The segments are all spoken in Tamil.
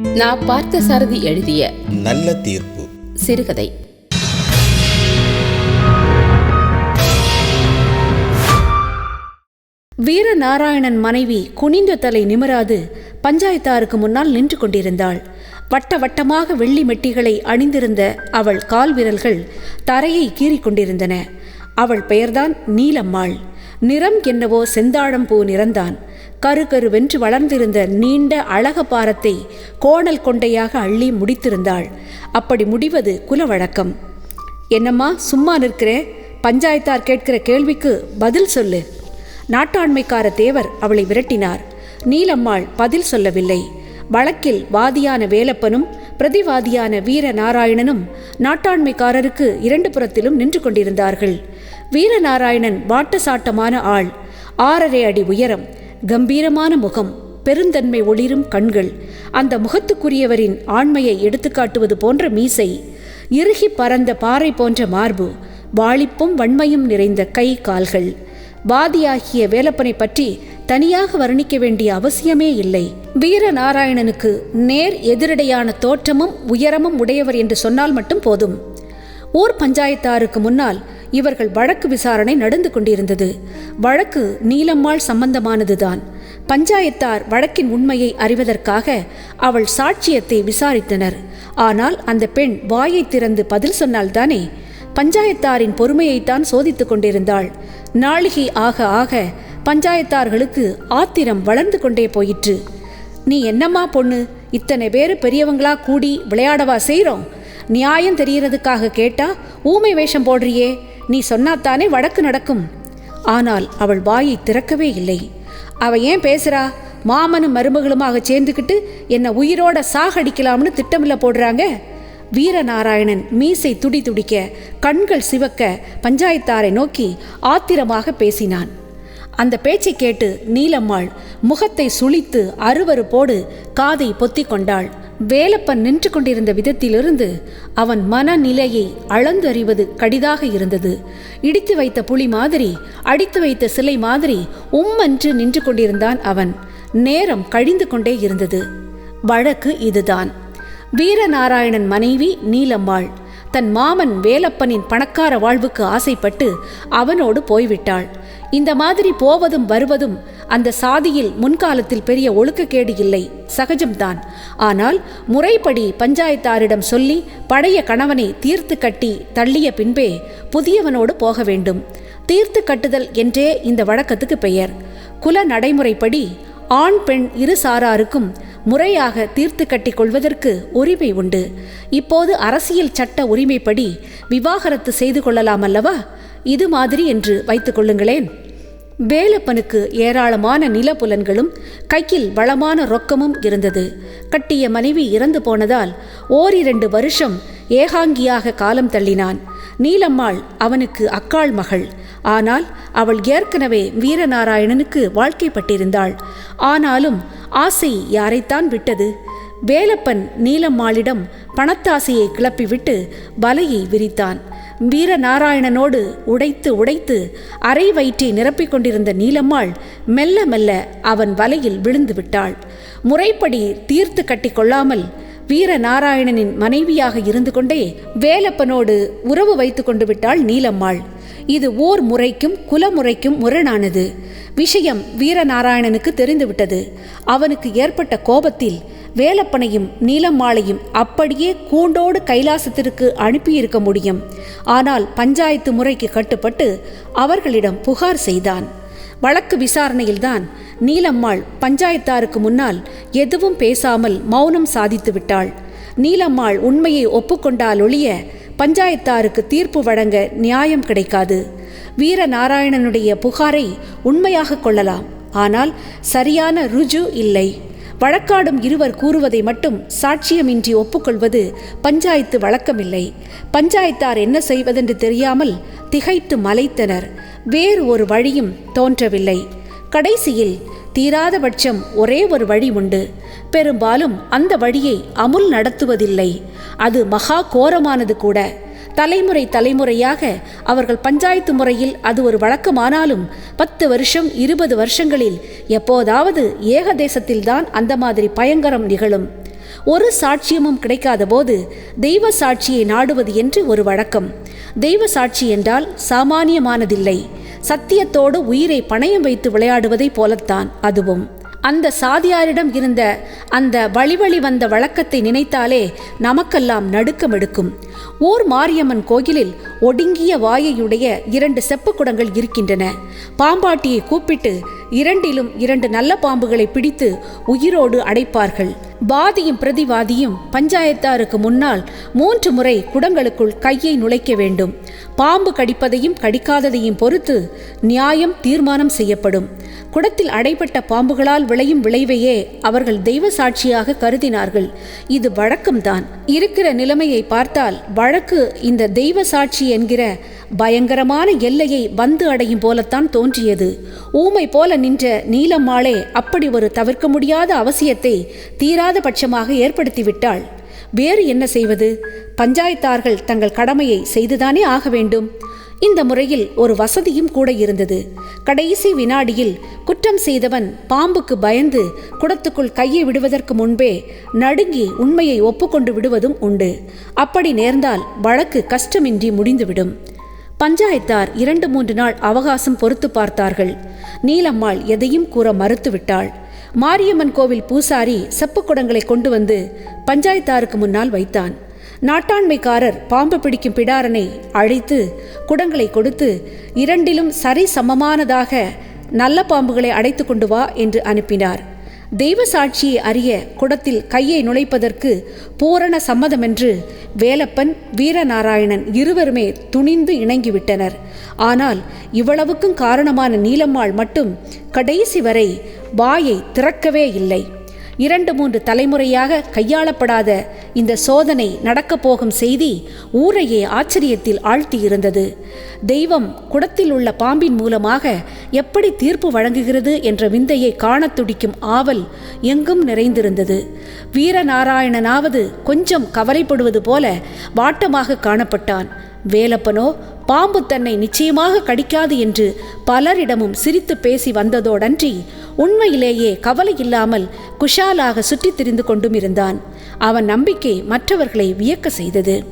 நான் பார்த்த சாரதி எழுதிய நல்ல தீர்ப்பு. சிறுகதை. வீரநாராயணன் மனைவி குனிந்த தலை நிமிராது பஞ்சாயத்தாருக்கு முன்னால் நின்று கொண்டிருந்தாள். வட்ட வட்டமாக வெள்ளி மெட்டிகளை அணிந்திருந்த அவள் கால் விரல்கள் தரையை கீறிக் கொண்டிருந்தன. அவள் பெயர்தான் நீலம்மாள். நிறம் என்னவோ செந்தாழம் பூ நிறந்தான். கரு கருவென்று வளர்ந்திருந்த நீண்ட அழக பாரத்தை கோணல் கொண்டையாக அள்ளி முடித்திருந்தாள். அப்படி முடிவது குலவழக்கம். என்னம்மா சும்மா நிற்கிற? பஞ்சாயத்தார் கேட்கிற கேள்விக்கு பதில் சொல்லு. நாட்டாண்மைக்கார தேவர் அவளை விரட்டினார். நீலம்மாள் பதில் சொல்லவில்லை. வழக்கில் வாதியான வேலப்பனும் பிரதிவாதியான வீரநாராயணனும் நாட்டாண்மைக்காரருக்கு இரண்டு புறத்திலும் நின்று கொண்டிருந்தார்கள். வீரநாராயணன் வாட்டசாட்டமான ஆள். ஆறரை அடி உயரம் கம்பீரமான முகம் பெருந்தன்மை ஒளிரும் கண்கள் அந்த முகத்துக்குரியவரின் ஆண்மையை எடுத்துக்காட்டுவது போன்ற மீசை இறுகி பறந்த பாறை போன்ற மார்பு வாளிப்பும் வன்மையும் நிறைந்த கை கால்கள் வாதியாகிய வேலப்பனை பற்றி தனியாக வர்ணிக்க வேண்டிய அவசியமே இல்லை. வீரநாராயணனுக்கு நேர் எதிரடையான தோற்றமும் உயரமும் உடையவர் என்று சொன்னால் மட்டும் போதும். ஊர் பஞ்சாயத்தாருக்கு முன்னால் இவர்கள் வழக்கு விசாரணை நடந்து கொண்டிருந்தது. வழக்கு நீலம்மாள் சம்பந்தமானதுதான். பஞ்சாயத்தார் வழக்கின் உண்மையை அறிவதற்காக அவள் சாட்சியத்தை விசாரித்தனர். ஆனால் அந்த பெண் வாயை திறந்து பதில் சொன்னால்தானே? பஞ்சாயத்தாரின் பொறுமையைத்தான் சோதித்துக் கொண்டிருந்தாள். நாளிகை ஆக ஆக பஞ்சாயத்தார்களுக்கு ஆத்திரம் வளர்ந்து கொண்டே போயிற்று. நீ என்னம்மா பொண்ணு? இத்தனை பேர் பெரியவங்களா கூடி விளையாடவா செய்கிறோம் நியாயம் தெரியறதுக்காக கேட்டா ஊமை வேஷம் போடுறியே? நீ சொன்னாத்தானே வழக்கு நடக்கும். ஆனால் அவள் வாயை திறக்கவே இல்லை. அவ ஏன் பேசுறா? மாமனும் மருமகளுமாக சேர்ந்துக்கிட்டு என்னை உயிரோட சாகடிக்கலாம்னு திட்டமில்ல போடுறாங்க? வீரநாராயணன் மீசை துடி துடிக்க கண்கள் சிவக்க பஞ்சாயத்தாரை நோக்கி ஆத்திரமாக பேசினான். அந்த பேச்சை கேட்டு நீலம்மாள் முகத்தை சுளித்து அருவருப்போடு காதை பொத்தி கொண்டாள். வேலப்பன் நின்று கொண்டிருந்த விதத்திலிருந்து அவன் மனநிலையை அளந்தறிவது கடிதாக இருந்தது. இடித்து வைத்த புலி மாதிரி அடித்து வைத்த சிலை மாதிரி உம்மென்று நின்று கொண்டிருந்தான் அவன். நேரம் கழிந்து கொண்டே இருந்தது. வழக்கு இதுதான். வீரநாராயணன் மனைவி நீலம்மாள். தன் மாமன் வேலப்பனின் பணக்கார வாழ்வுக்கு ஆசைப்பட்டு அவனோடு போய்விட்டாள். இந்த மாதிரி போவதும் வருவதும் அந்த சாதியில் முன்காலத்தில் பெரிய ஒழுக்கக்கேடு இல்லை சகஜம்தான். ஆனால் முறைப்படி பஞ்சாயத்தாரிடம் சொல்லி பழைய கணவனை தீர்த்து கட்டி தள்ளிய பின்பே புதியவனோடு போக வேண்டும். தீர்த்து கட்டுதல் என்றே இந்த வழக்கத்துக்கு பெயர். குல நடைமுறைப்படி ஆண் பெண் இரு சாராருக்கும் முறையாக தீர்த்து கட்டி கொள்வதற்கு உரிமை உண்டு. இப்போது அரசியல் சட்ட உரிமைப்படி விவாகரத்து செய்து கொள்ளலாம் அல்லவா இது மாதிரி என்று வைத்துக் கொள்ளுங்களேன். வேலப்பனுக்கு ஏராளமான நிலப்புலன்களும் கையில் வளமான ரொக்கமும் இருந்தது. கட்டிய மனைவி இறந்து போனதால் ஓரிரண்டு வருஷம் ஏகாங்கியாக காலம் தள்ளினான். நீலம்மாள் அவனுக்கு அக்காள் மகள். ஆனால் அவள் ஏற்கனவே வீரநாராயணனுக்கு வாழ்க்கைப்பட்டிருந்தாள். ஆனாலும் ஆசை யாரைத்தான் விட்டது? வேலப்பன் நீலம்மாளிடம் பணத்தாசையை கிளப்பிவிட்டு வலையை விரித்தான். வீரநாராயணனோடு உடைத்து உடைத்து அரை வயிற்றை நிரப்பிக் கொண்டிருந்த நீலம்மாள் மெல்ல மெல்ல அவன் வலையில் விழுந்து விட்டாள். முறைப்படி தீர்த்து கட்டி கொள்ளாமல் வீரநாராயணனின் மனைவியாக இருந்து கொண்டே வேலப்பனோடு உறவு வைத்து கொண்டு விட்டாள் நீலம்மாள். இது ஓர் முறைக்கும் குலமுறைக்கும் முரணானது. விஷயம் வீரநாராயணனுக்கு தெரிந்துவிட்டது. அவனுக்கு ஏற்பட்ட கோபத்தில் வேலப்பனையும் நீலம்மாளையும் அப்படியே கூண்டோடு கைலாசத்திற்கு அனுப்பியிருக்க முடியும். ஆனால் பஞ்சாயத்து முறைக்கு கட்டுப்பட்டு அவர்களிடம் புகார் செய்தான். வழக்கு விசாரணையில்தான் நீலம்மாள் பஞ்சாயத்தாருக்கு முன்னால் எதுவும் பேசாமல் மௌனம் சாதித்து விட்டாள் நீலம்மாள் உண்மையை ஒப்புக்கொண்டால் ஒழிய பஞ்சாயத்தாருக்கு தீர்ப்பு வழங்க நியாயம் கிடைக்காது. வீரநாராயணனுடைய புகாரை உண்மையாக கொள்ளலாம். ஆனால் சரியான ருஜு இல்லை. வழக்காடும் இருவர் கூறுவதை மட்டும் சாட்சியமின்றி ஒப்புக்கொள்வது பஞ்சாயத்து வழக்கமில்லை. பஞ்சாயத்தார் என்ன செய்வதென்று தெரியாமல் திகைத்து மலைத்தனர். வேறு ஒரு வழியும் தோன்றவில்லை. கடைசியில் தீராத பட்சம் ஒரே ஒரு வழி உண்டு. பெரும்பாலும் அந்த வழியை அமுல் நடத்துவதில்லை. அது மகா கோரமானது கூட. தலைமுறை தலைமுறையாக அவர்கள் பஞ்சாயத்து முறையில் அது ஒரு வழக்கமானாலும் பத்து வருஷம் இருபது வருஷங்களில் எப்போதாவது ஏகதேசத்தில்தான் அந்த மாதிரி பயங்கரம் நிகழும். ஒரு சாட்சியமும் கிடைக்காத போது தெய்வ சாட்சியை நாடுவது என்று ஒரு வழக்கம். தெய்வ சாட்சி என்றால் சாமானியமானதில்லை. சத்தியத்தோடு உயிரை பணயம் வைத்து விளையாடுவதைப் போலத்தான் அதுவும். அந்த சாதியாரிடம் இருந்த அந்த வழிவழி வந்த வழக்கத்தை நினைத்தாலே நமக்கெல்லாம் நடுக்கம் எடுக்கும். ஓர் மாரியம்மன் கோயிலில் ஒடுங்கிய வாயையுடைய இரண்டு செப்பு குடங்கள் இருக்கின்றன. பாம்பாட்டியை கூப்பிட்டு இரண்டிலும் இரண்டு நல்ல பாம்புகளை பிடித்து உயிரோடு அடைப்பார்கள். வாதியும் பிரதிவாதியும் பஞ்சாயத்தாருக்கு முன்னால் மூன்று முறை குடங்களுக்குள் கையை நுழைக்க வேண்டும். பாம்பு கடிப்பதையும் கடிக்காததையும் பொறுத்து நியாயம் தீர்மானம் செய்யப்படும். குடத்தில் அடைபட்ட பாம்புகளால் விளையும் விளைவையே அவர்கள் தெய்வ சாட்சியாக கருதினார்கள். இது வழக்கம்தான். இருக்கிற நிலைமையை பார்த்தால் வழக்கு இந்த தெய்வ சாட்சி என்கிற பயங்கரமான எல்லையை வந்து அடையும் போலத்தான் தோன்றியது. ஊமை போல நின்ற நீலம்மாளே அப்படி ஒரு தவிர்க்க முடியாத அவசியத்தை தீரா முடியாத பட்சமாக ஏற்படுத்திவிட்டாள். வேறு என்ன செய்வது? பஞ்சாயத்தார்கள் தங்கள் கடமையை செய்துதானே ஆக வேண்டும். இந்த முறையில் ஒரு வசதியும் கூட இருந்தது. கடைசி வினாடியில் குற்றம் செய்தவன் பாம்புக்கு பயந்து குடத்துக்குள் கையை விடுவதற்கு முன்பே நடுங்கி உண்மையை ஒப்புக்கொண்டு விடுவதும் உண்டு. அப்படி நேர்ந்தால் வழக்கு கஷ்டமின்றி முடிந்துவிடும். பஞ்சாயத்தார் இரண்டு மூன்று நாள் அவகாசம் பொறுத்து பார்த்தார்கள். நீலம்மாள் எதையும் கூற மறுத்துவிட்டாள். மாரியம்மன் கோவில் பூசாரி செப்பு குடங்களை கொண்டு வந்து பஞ்சாயத்தாருக்கு முன்னால் வைத்தான். நாட்டாண்மைக்காரர் பாம்பு பிடிக்கும் பிடாரனை அழைத்து குடங்களை கொடுத்து இரண்டிலும் சரி சமமானதாக நல்ல பாம்புகளை அடைத்து கொண்டு வா என்று அனுப்பினார். தெய்வ சாட்சியை அறிய குடத்தில் கையை நுழைப்பதற்கு பூரண சம்மதமென்று வேலப்பன் வீரநாராயணன் இருவருமே துணிந்து இணங்கிவிட்டனர். ஆனால் இவ்வளவுக்கும் காரணமான நீலம்மாள் மட்டும் கடைசி வரை வாயை திறக்கவே இல்லை. இரண்டு மூன்று தலைமுறையாக கையாளப்படாத இந்த சோதனை நடக்கப் போகும் செய்தி ஊரையே ஆச்சரியத்தில் ஆழ்த்தியிருந்தது. தெய்வம் குடத்தில் உள்ள பாம்பின் மூலமாக எப்படி தீர்ப்பு வழங்குகிறது என்ற விந்தையை காணத் துடிக்கும் ஆவல் எங்கும் நிறைந்திருந்தது. வீரநாராயணனாவது கொஞ்சம் கவலைப்படுவது போல வாட்டமாக காணப்பட்டான். வேலப்பனோ பாம்பு தன்னை நிச்சயமாக கடிக்காது என்று பலரிடமும் சிரித்து பேசி வந்ததோடன்றி உண்மையிலேயே கவலை இல்லாமல் குஷாலாக சுற்றித் திரிந்து கொண்டும் இருந்தான். அவன் நம்பிக்கை மற்றவர்களை வியக்க செய்தது.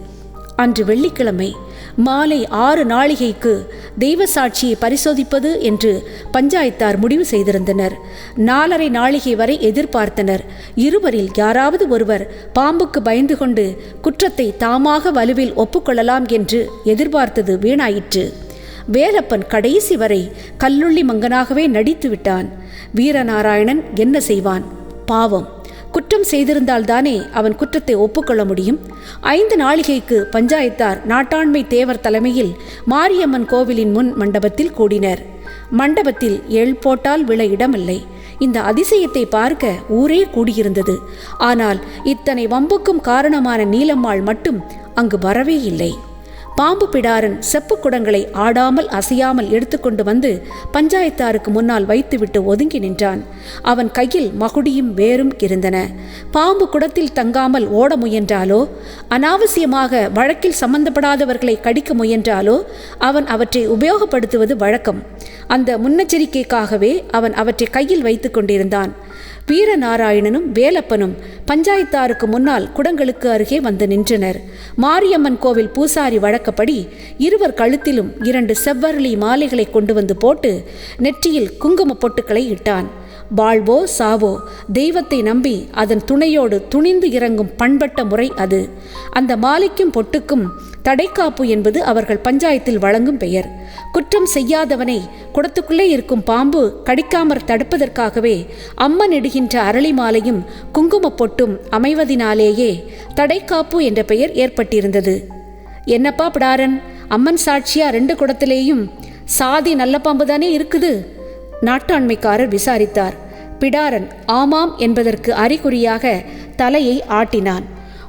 அன்று வெள்ளிக்கிழமை மாலை ஆறு நாளிகைக்கு தெய்வ சாட்சியை பரிசோதிப்பது என்று பஞ்சாயத்தார் முடிவு செய்திருந்தனர். நாலரை நாளிகை வரை எதிர்பார்த்தனர். இருவரில் யாராவது ஒருவர் பாம்புக்கு பயந்து கொண்டு குற்றத்தை தாமாக வலுவில் ஒப்புக்கொள்ளலாம் என்று எதிர்பார்த்தது வீணாயிற்று. வேலப்பன் கடைசி வரை கல்லுள்ளி மங்கனாகவே நடித்து விட்டான் வீரநாராயணன் என்ன செய்வான்? பாவம். குற்றம் செய்திருந்தால்தானே அவன் குற்றத்தை ஒப்புக்கொள்ள முடியும்? ஐந்து நாளிகைக்கு பஞ்சாயத்தார் நாட்டாண்மை தேவர் தலைமையில் மாரியம்மன் கோவிலின் முன் மண்டபத்தில் கூடினர். மண்டபத்தில் எள் போட்டால் விழ இடமில்லை. இந்த அதிசயத்தை பார்க்க ஊரே கூடியிருந்தது. ஆனால் இத்தனை வம்புக்கும் காரணமான நீலம்மாள் மட்டும் அங்கு வரவே இல்லை. பாம்பு பிடாரன் செப்பு குடங்களை ஆடாமல் அசையாமல் எடுத்துக்கொண்டு வந்து பஞ்சாயத்தாருக்கு முன்னால் வைத்துவிட்டு ஒதுங்கி நின்றான். அவன் கையில் மகுடியும் வேரும் இருந்தன பாம்பு குடத்தில் தங்காமல் ஓட முயன்றாலோ? அனாவசியமாக வழக்கில் சம்பந்தப்படாதவர்களை கடிக்க முயன்றாலோ? அவன் அவற்றை உபயோகப்படுத்துவது வழக்கம். அந்த முன்னெச்சரிக்கைக்காகவே அவன் அவற்றை கையில் வைத்து கொண்டிருந்தான். வீரநாராயணனும் வேலப்பனும் பஞ்சாயத்தாருக்கு முன்னால் குடங்களுக்கு அருகே வந்து நின்றனர். மாரியம்மன் கோவில் பூசாரி வழக்கப்படி இருவர் கழுத்திலும் இரண்டு செவ்வரளி மாலைகளை கொண்டு வந்து போட்டு நெற்றியில் குங்கும பொட்டுக்களை இட்டான். வாழ்வோ சாவோ தெய்வத்தை நம்பி அதன் துணையோடு துணிந்து இறங்கும் பண்பட்ட முறை அது. அந்த மாலைக்கும் பொட்டுக்கும் தடைக்காப்பு என்பது அவர்கள் பஞ்சாயத்தில் வழங்கும் பெயர். குற்றம் செய்யாதவனை குடத்துக்குள்ளே இருக்கும் பாம்பு கடிக்காமற் தடுப்பதற்காகவே அம்மன் இடுகின்ற அரளி மாலையும் குங்குமப் பொட்டும் அமைவதினாலேயே தடைக்காப்பு என்ற பெயர் ஏற்பட்டிருந்தது. என்னப்பா பிடாரன்? அம்மன் சாட்சியா ரெண்டு குடத்திலேயும்? சாதி நல்ல பாம்பு தானே இருக்குது? நாட்டாண்மைக்காரர் விசாரித்தார். பிடாரன் ஆமாம் என்பதற்கு அறிகுறியாக தலையை ஆட்டினான்.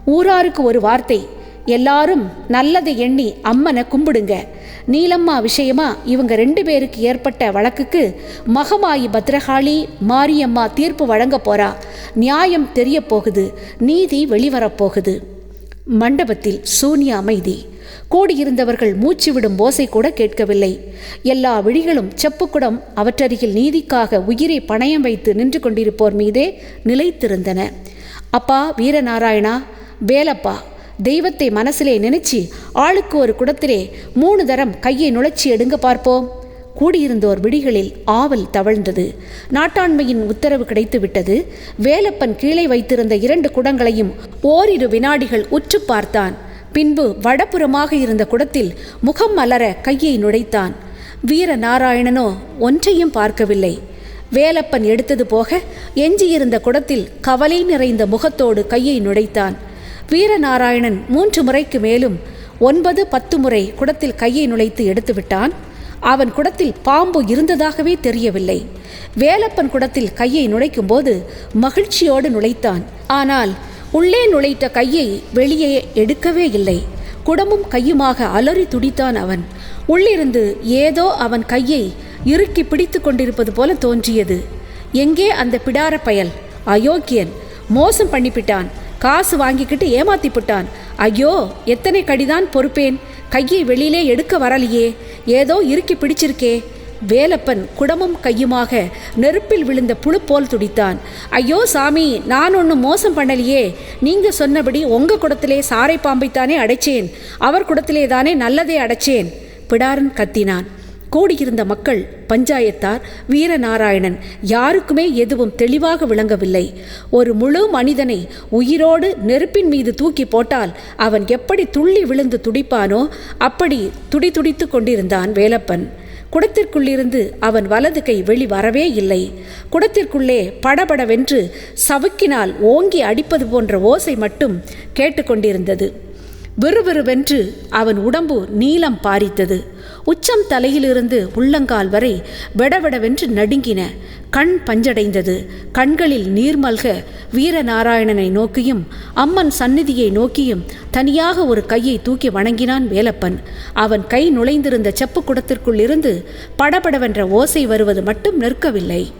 ஊராருக்கு ஒரு வார்த்தை எல்லாரும் நல்லதை எண்ணி அம்மனை கும்பிடுங்க. நீலம்மா விஷயமா இவங்க ரெண்டு பேருக்கு ஏற்பட்ட வழக்குக்கு மகமாயி பத்ரகாளி மாரியம்மா தீர்ப்பு வழங்க போறா. நியாயம் தெரிய போகுது நீதி வெளிவரப்போகுது மண்டபத்தில் சூன்ய அமைதி கூடியிருந்தவர்கள் மூச்சு விடும் ஓசை கூட கேட்கவில்லை. எல்லா விழிகளும் செப்புக்குடம் அவற்றருகில் நீதிக்காக உயிரை பணயம் வைத்து நின்று கொண்டிருப்போர் மீதே நிலைத்திருந்தன. அப்பா வீரநாராயணா வேலப்பா தெய்வத்தை மனசிலே நினைச்சு ஆளுக்கு ஒரு குடத்திலே மூணு தரம் கையை நுழைச்சி எடுங்க பார்ப்போம். கூடியிருந்தோர் விடிகளில் ஆவல் தவழ்ந்தது. நாட்டாண்மையின் உத்தரவு கிடைத்து விட்டது வேலப்பன் கீழே வைத்திருந்த இரண்டு குடங்களையும் ஓரிரு வினாடிகள் உற்று பார்த்தான். பின்பு வடபுறமாக இருந்த குடத்தில் முகம் மலர கையை நுழைத்தான் வீரநாராயணனோ ஒன்றையும் பார்க்கவில்லை. வேலப்பன் எடுத்தது போக எஞ்சியிருந்த குடத்தில் கவலை நிறைந்த முகத்தோடு கையை நுழைத்தான் வீரநாராயணன் மூன்று முறைக்கு மேலும் ஒன்பது பத்து முறை குடத்தில் கையை நுழைத்து எடுத்துவிட்டான் அவன் குடத்தில் பாம்பு இருந்ததாகவே தெரியவில்லை. வேலப்பன் குடத்தில் கையை நுழைக்கும்போது மகிழ்ச்சியோடு நுழைத்தான். ஆனால் உள்ளே நுழைத்த கையை வெளியே எடுக்கவே இல்லை. குடமும் கையுமாக அலறி துடித்தான் அவன். உள்ளிருந்து ஏதோ அவன் கையை இறுக்கி பிடித்து கொண்டிருப்பது போல தோன்றியது. எங்கே அந்த பிடார பயல்? அயோக்கியன். மோசம் பண்ணிவிட்டான் காசு வாங்கிக்கிட்டு ஏமாத்தி விட்டான் ஐயோ எத்தனை கடிதான் பொறுப்பேன். கையை வெளியிலே எடுக்க வரலையே. ஏதோ இறுக்கி பிடிச்சிருக்கே. வேலப்பன் குடமும் கையுமாக நெருப்பில் விழுந்த புழு போல் துடித்தான். ஐயோ சாமி நான் ஒன்றும் மோசம் பண்ணலையே. நீங்க சொன்னபடி உங்க குடத்திலே சாரை பாம்பைத்தானே அடைச்சேன். அவர் குடத்திலே தானே நல்லதே அடைச்சேன் பிடாரன் கத்தினான். கூடியிருந்த மக்கள் பஞ்சாயத்தார் வீரநாராயணன் யாருக்குமே எதுவும் தெளிவாக விளங்கவில்லை. ஒரு முழு மனிதனை உயிரோடு நெருப்பின் மீது தூக்கி போட்டால் அவன் எப்படி துள்ளி விழுந்து துடிப்பானோ அப்படி துடி துடித்து கொண்டிருந்தான் வேலப்பன். குடத்திற்குள்ளிருந்து அவன் வலது கை வெளிவரவே இல்லை. குடத்திற்குள்ளே படபடவென்று சவுக்கினால் ஓங்கி அடிப்பது போன்ற ஓசை மட்டும் கேட்டுக்கொண்டிருந்தது. விறுவிறுவென்று அவன் உடம்பு நீலம் பாரித்தது. உச்சம் தலையிலிருந்து உள்ளங்கால் வரை விடவிடவென்று நடுங்கின. கண் பஞ்சடைந்தது. கண்களில் நீர்மல்க வீரநாராயணனை நோக்கியும் அம்மன் சந்நிதியை நோக்கியும் தனியாக ஒரு கையை தூக்கி வணங்கினான் வேலப்பன். அவன் கை நுழைந்திருந்த செப்பு குடத்திற்குள் இருந்து படபடவென்ற ஓசை வருவது மட்டும் நிற்கவில்லை.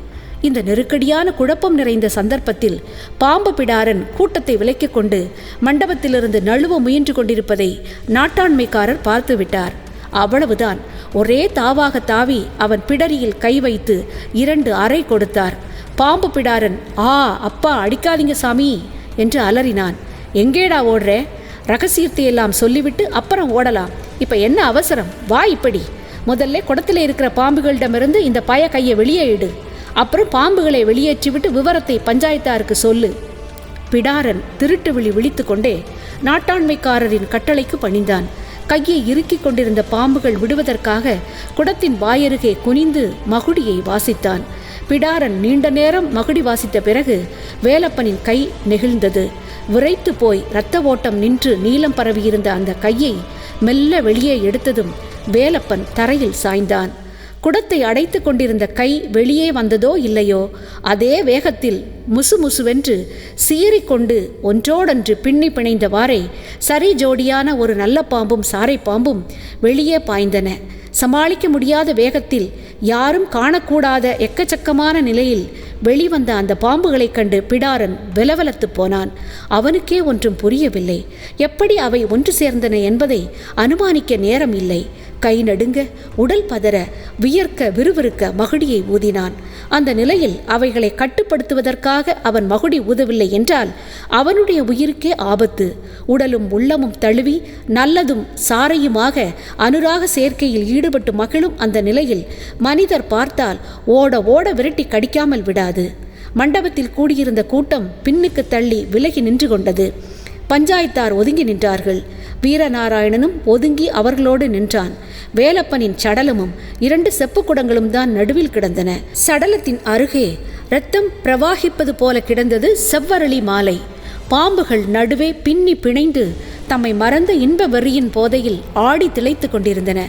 இந்த நெருக்கடியான குழப்பம் நிறைந்த சந்தர்ப்பத்தில் பாம்பு பிடாரன் கூட்டத்தை விலக்கிக் கொண்டு மண்டபத்திலிருந்து நழுவ முயன்று கொண்டிருப்பதை நாட்டாண்மைக்காரர் பார்த்துவிட்டார் அவ்வளவுதான். ஒரே தாவாக தாவி அவன் பிடரியில் கை வைத்து இரண்டு அறை கொடுத்தார். பாம்பு பிடாரன் ஆ அப்பா அடிக்காதீங்க சாமி என்று அலறினான். எங்கேடா ஓடுற? ரகசியத்தை எல்லாம் சொல்லிவிட்டு அப்புறம் ஓடலாம். இப்போ என்ன அவசரம்? வா இப்படி. முதல்ல குடத்தில் இருக்கிற பாம்புகளிடமிருந்து இந்த பய கையை வெளியே இடு. அப்புறம் பாம்புகளை வெளியேற்றிவிட்டு விவரத்தை பஞ்சாயத்தாருக்கு சொல்லு. பிடாரன் திருட்டு விழி விழித்து கொண்டே நாட்டாண்மைக்காரரின் கட்டளைக்கு பணிந்தான். கையை இறுக்கிக் கொண்டிருந்த பாம்புகள் விடுவதற்காக குடத்தின் வாயருகே குனிந்து மகுடியை வாசித்தான். பிடாரன் நீண்ட நேரம் மகுடி வாசித்த பிறகு வேலப்பனின் கை நெகிழ்ந்தது. விரைத்து போய் இரத்த ஓட்டம் நின்று நீலம் பரவியிருந்த அந்த கையை மெல்ல வெளியே எடுத்ததும் வேலப்பன் தரையில் சாய்ந்தான். குடத்தை அடைத்து கொண்டிருந்த கை வெளியே வந்ததோ இல்லையோ அதே வேகத்தில் முசுமுசுவென்று சீறிக்கொண்டு ஒன்றோடொன்று பின்னி பிணைந்தவாறே சரி ஜோடியான ஒரு நல்ல பாம்பும் சாரை பாம்பும் வெளியே பாய்ந்தன. சமாளிக்க முடியாத வேகத்தில் யாரும் காணக்கூடாத எக்கச்சக்கமான நிலையில் வெளிவந்த அந்த பாம்புகளைக் கண்டு பிடாரன் விலவலத்து போனான். அவனுக்கே ஒன்றும் புரியவில்லை. எப்படி அவை ஒன்று சேர்ந்தன என்பதை அனுமானிக்க நேரம் இல்லை. கை நடுங்க உடல் பதற வியர்க்க விறுவிறுக்க மகுடியை ஊதினான். அந்த நிலையில் அவைகளை கட்டுப்படுத்துவதற்காக அவன் மகுடி ஊதவில்லை என்றால் அவனுடைய உயிருக்கே ஆபத்து. உடலும் உள்ளமும் தழுவி நல்லதும் சாரையுமாக அனுராக சேர்க்கையில் ஈடுபட்டு மகிழும் அந்த நிலையில் மனிதர் பார்த்தால் ஓட ஓட விரட்டி கடிக்காமல் விடாது மண்டபத்தில் கூடியிருந்த கூட்டம் பின்னுக்கு தள்ளி விலகி நின்று கொண்டது பஞ்சாயத்தார் ஒதுங்கி நின்றார்கள். வீரநாராயணனும் ஒதுங்கி அவர்களோடு நின்றான். வேலப்பனின் சடலமும் இரண்டு செப்பு குடங்களும் தான் நடுவில் கிடந்தன. சடலத்தின் அருகே ரத்தம் பிரவாகிப்பது போல கிடந்தது செவ்வரளி மாலை. பாம்புகள் நடுவே பின்னி பிணைந்து தம்மை மறந்த இன்ப வெறியின் போதையில் ஆடி திளைத்து கொண்டிருந்தன.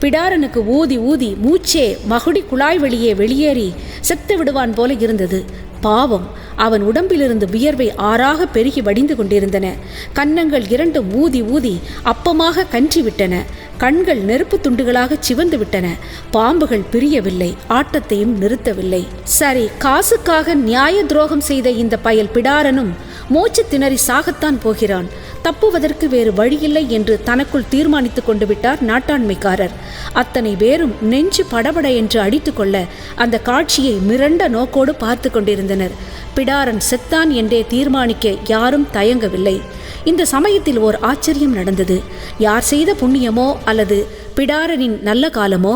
பிடாரனுக்கு ஊதி ஊதி மூச்சே மகுடி குழாய் வெளியே வெளியேறி செத்து விடுவான் போல இருந்தது. பாவம். அவன் உடம்பிலிருந்து வியர்வை ஆறாக பெருகி வடிந்து கொண்டிருந்தன. கன்னங்கள் இரண்டு ஊதி ஊதி அப்பமாக கன்றி விட்டன கண்கள் நெருப்பு துண்டுகளாக சிவந்து விட்டன பாம்புகள் பிரியவில்லை ஆட்டத்தையும் நிறுத்தவில்லை. சரி காசுக்காக நியாய துரோகம் செய்த இந்த பயல் பிடாரனும் மூச்சு திணறி சாகத்தான் போகிறான். தப்புவதற்கு வேறு வழியில்லை என்று தனக்குள் தீர்மானித்துக் கொண்டு விட்டார் நாட்டாண்மைக்காரர். அத்தனை பேரும் நெஞ்சு படபட என்று அடித்துக்கொள்ள அந்த காட்சியை மிரண்ட நோக்கோடு பார்த்து கொண்டிருந்தனர் பிடாரன் செத்தான் என்றே தீர்மானிக்க யாரும் தயங்கவில்லை. இந்த சமயத்தில் ஓர் ஆச்சரியம் நடந்தது. யார் செய்த புண்ணியமோ அல்லது பிடாரனின் நல்ல காலமோ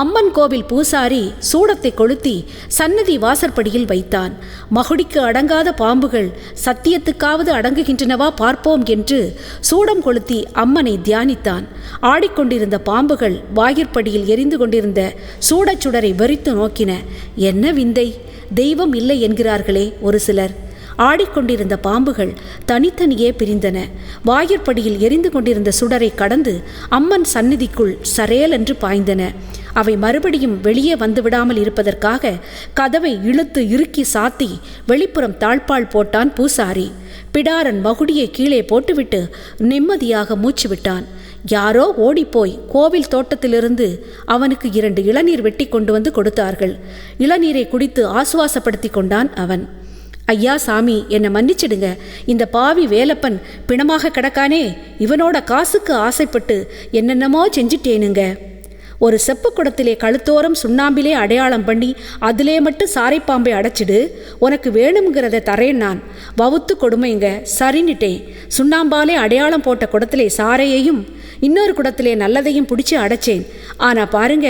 அம்மன் கோவில் பூசாரி சூடத்தை கொளுத்தி சன்னதி வாசற்படியில் வைத்தான். மகுடிக்கு அடங்காத பாம்புகள் சத்தியத்துக்காவது அடங்குகின்றனவா பார்ப்போம் என்று சூடம் கொளுத்தி அம்மனை தியானித்தான். ஆடிக்கொண்டிருந்த பாம்புகள் வாயிற்படியில் எரிந்து கொண்டிருந்த சூடச்சுடரை வெறித்து நோக்கின. என்ன விந்தை? தெய்வம் இல்லை என்கிறார்களே ஒரு சிலர். ஆடிக்கொண்டிருந்த பாம்புகள் தனித்தனியே பிரிந்தன. வாயிற்படியில் எரிந்து கொண்டிருந்த சுடரை கடந்து அம்மன் சந்நிதிக்குள் சரேல் என்று பாய்ந்தன. அவை மறுபடியும் வெளியே வந்துவிடாமல் இருப்பதற்காக கதவை இழுத்து இறுக்கி சாத்தி வெளிப்புறம் தாழ்பால் போட்டான் பூசாரி. பிடாரன் மகுடியை கீழே போட்டுவிட்டு நிம்மதியாக மூச்சு விட்டான். யாரோ ஓடிப்போய் கோவில் தோட்டத்திலிருந்து அவனுக்கு இரண்டு இளநீர் வெட்டி கொண்டு வந்து கொடுத்தார்கள். இளநீரை குடித்து ஆசுவாசப்படுத்தி கொண்டான் அவன். ஐயா சாமி என்னை மன்னிச்சிடுங்க. இந்த பாவி வேலப்பன் பிணமாக கிடக்கானே இவனோட காசுக்கு ஆசைப்பட்டு என்னென்னமோ செஞ்சிட்டேனுங்க. ஒரு செப்பு குடத்திலே கழுத்தோரம் சுண்ணாம்பிலே அடையாளம் பண்ணி அதிலே மட்டும் சாரைப்பாம்பை அடைச்சிடு. உனக்கு வேணுங்கிறத தரேன் நான். வவுத்து கொடுமைங்க. சரின்னுட்டேன். சுண்ணாம்பாலே அடையாளம் போட்ட குடத்திலே சாரையையும் இன்னொரு குடத்திலே நல்லதையும் பிடிச்சி அடைச்சேன். ஆனால் பாருங்க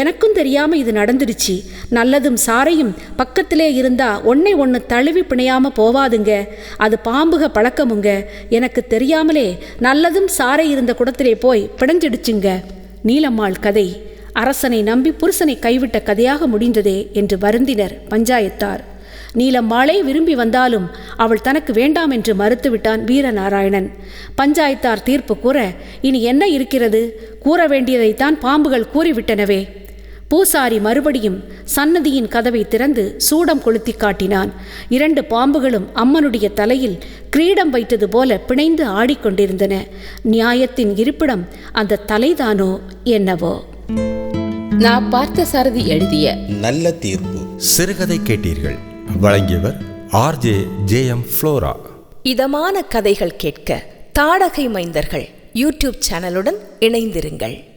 எனக்கும் தெரியாமல் இது நடந்துடுச்சு. நல்லதும் சாரையும் பக்கத்திலே இருந்தால் ஒன்றை ஒன்று தழுவி பிணையாமல் போவாதுங்க. அது பாம்புக பழக்கமுங்க. எனக்கு தெரியாமலே நல்லதும் சாரை இருந்த குடத்திலே போய் பிணைஞ்சிடுச்சுங்க. நீலம்மாள் கதை. அரசனை நம்பி புருஷனை கைவிட்ட கதையாக முடிந்ததே என்று வருந்தினர் பஞ்சாயத்தார். நீலம்மாளே விரும்பி வந்தாலும் அவள் தனக்கு வேண்டாம் என்று மறுத்துவிட்டான் வீரநாராயணன். பஞ்சாயத்தார் தீர்ப்பு கூற இனி என்ன இருக்கிறது? கூற வேண்டியதைத்தான் பாம்புகள் கூறிவிட்டனவே. பூசாரி மறுபடியும் சன்னதியின் கதவை திறந்து சூடம் கொளுத்தி காட்டினான். இரண்டு பாம்புகளும் அம்மனுடைய தலையில் கிரீடம் வைத்தது போல பிணைந்து ஆடிக்கொண்டிருந்தன நியாயத்தின் இருப்பிடம் அந்த தலைதானோ என்னவோ. நான் பார்த்த சாரதி எழுதிய நல்ல தீர்ப்பு. சிறுகதை கேட்டீர்கள். வழங்கியவர் ஆர்ஜே ஜே எம் ஃப்ளோரா. இதமான கதைகள் கேட்க தாடகை மைந்தர்கள் யூடியூப் சேனலுடன் இணைந்திருங்கள்.